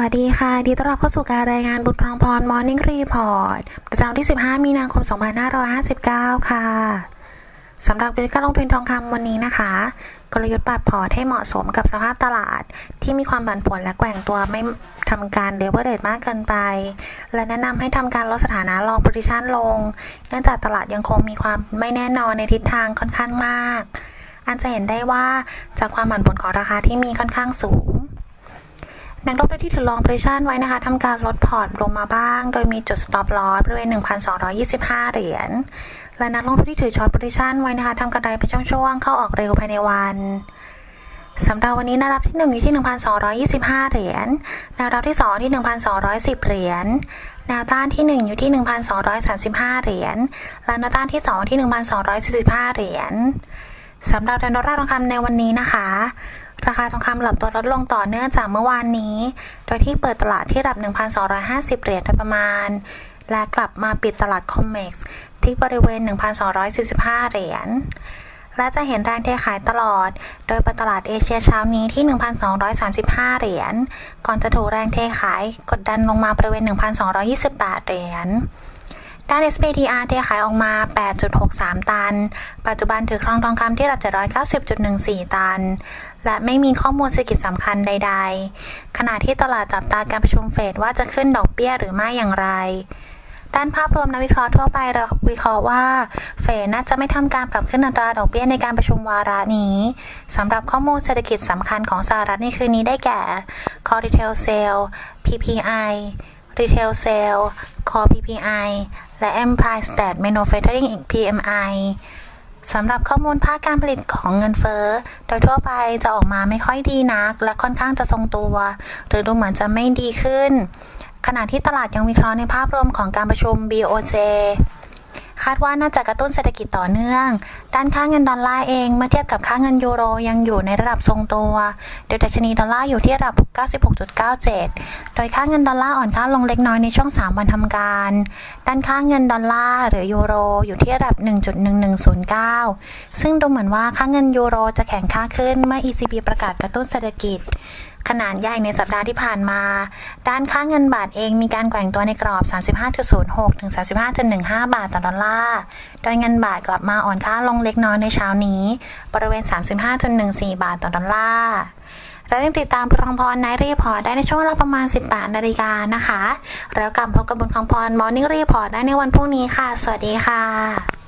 วัสดีค่ะ ดีต้อนรับเข้าสู่การรายงานบุญทองพร Morning Report ประจำวันที่ 15 มีนาคม 2559 ค่ะ สำหรับกลยุทธ์การลงทุนทองคำวันนี้นะคะ กลยุทธ์ปรับพอร์ตให้เหมาะสมกับสภาพตลาด ที่มีความผันผวนและแกว่งตัวไม่ทำการเลเวอเรจมากเกินไป และแนะนำให้ทำการลดสถานะลอง position ลง เนื่องจากตลาดยังคงมีความไม่แน่นอนในทิศทางค่อนข้างมาก อันจะเห็นได้ว่าจากความผันผวนของราคาที่มีค่อนข้างสูง นักลงทุนที่ถือลอง position ไว้นะคะทำการลดพอร์ตลงมาบ้าง โดยมีจุด stop loss บริเวณ 1,225 เหรียญ และนักลงทุนที่ถือช็อต position ไว้นะคะทำกำไรเป็นช่วงๆ เข้าออกเร็วภายในวันสำหรับวันนี้แนวรับที่ 1 อยู่ที่ 1,225 เหรียญแนวรับที่ 2 ที่ 1,210 เหรียญแนวต้านที่ 1 อยู่ที่ 1,235 เหรียญ และแนวต้านที่ 2 ที่ 1,245 เหรียญสำหรับแนวรับทองคำในวันนี้นะคะ ราคาทองคำหลับตัวลดลงต่อเนื่องจากเมื่อวานนี้ โดยที่เปิดตลาดที่ระดับ 1,250 เหรียญโดยประมาณ และกลับมาปิดตลาดคอมเม็กซ์ที่บริเวณ 1,245 เหรียญ และจะเห็นแรงเทขายตลอด โดยเปิดตลาดเอเชียเช้านี้ที่ 1,235 เหรียญ ก่อนจะถูกแรงเทขายกดดันลงมาบริเวณ 1,228 เหรียญ ด้าน SPDR เทขายออกมา 8.63 ตัน ปัจจุบันถือครองทองคำที่ระดับ 790.14 ตัน และไม่มีข้อมูลเศรษฐกิจสำคัญใด ๆ ขณะที่ตลาดจับตาการประชุมเฟดว่าจะขึ้นดอกเบี้ยหรือไม่อย่างไรด้านภาพรวมนักวิเคราะห์ทั่วไปเราวิเคราะห์ว่า เฟดน่าจะไม่ทำการปรับขึ้นอัตราดอกเบี้ยในการประชุมวาระนี้สำหรับข้อมูลเศรษฐกิจสำคัญของสหรัฐในคืนนี้ได้แก่ Core Retail Sale PPI Retail Sale Core PPI และ Enterprise Stat Manufacturing PMI สำหรับข้อมูลภาคการผลิตของเงินเฟ้อ โดยทั่วไปจะออกมาไม่ค่อยดีนัก และค่อนข้างจะทรงตัว หรือดูเหมือนจะไม่ดีขึ้น ขณะที่ตลาดยังวิเคราะห์ในภาพรวมของการประชุม BOJ คาดว่าน่าจะกระตุ้นเศรษฐกิจต่อเนื่อง ด้านค่าเงินดอลลาร์เองเมื่อเทียบกับค่าเงินยูโรยังอยู่ในระดับทรงตัว โดยดัชนีดอลลาร์อยู่ที่ระดับ 96.97 โดยค่าเงินดอลลาร์อ่อนค่าลงเล็กน้อยในช่วง 3 วันทำการ ด้านค่าเงินดอลลาร์หรือยูโรอยู่ที่ระดับ 1.1109 ซึ่งดูเหมือนว่าค่าเงินยูโรจะแข็งค่าขึ้นเมื่อ ECB ประกาศกระตุ้นเศรษฐกิจ ขนาดใหญ่ในสัปดาห์ที่ผ่านมา ด้านค่าเงินบาทเองมีการแกว่งตัวในกรอบ 35.06 ถึง 35.15 บาทต่อดอลลาร์ โดยเงินบาทกลับมาอ่อนค่าลงเล็กน้อยในเช้านี้ บริเวณ 35.14 บาทต่อดอลลาร์และยังติดตามพลังพรในรีพอร์ตได้ในช่วงเวลาประมาณ 18นาฬิกานะคะ แล้วกลับพบกับบุญพังพรมอร์นิ่งรีพอร์ตได้ในวันพรุ่งนี้ค่ะ สวัสดีค่ะ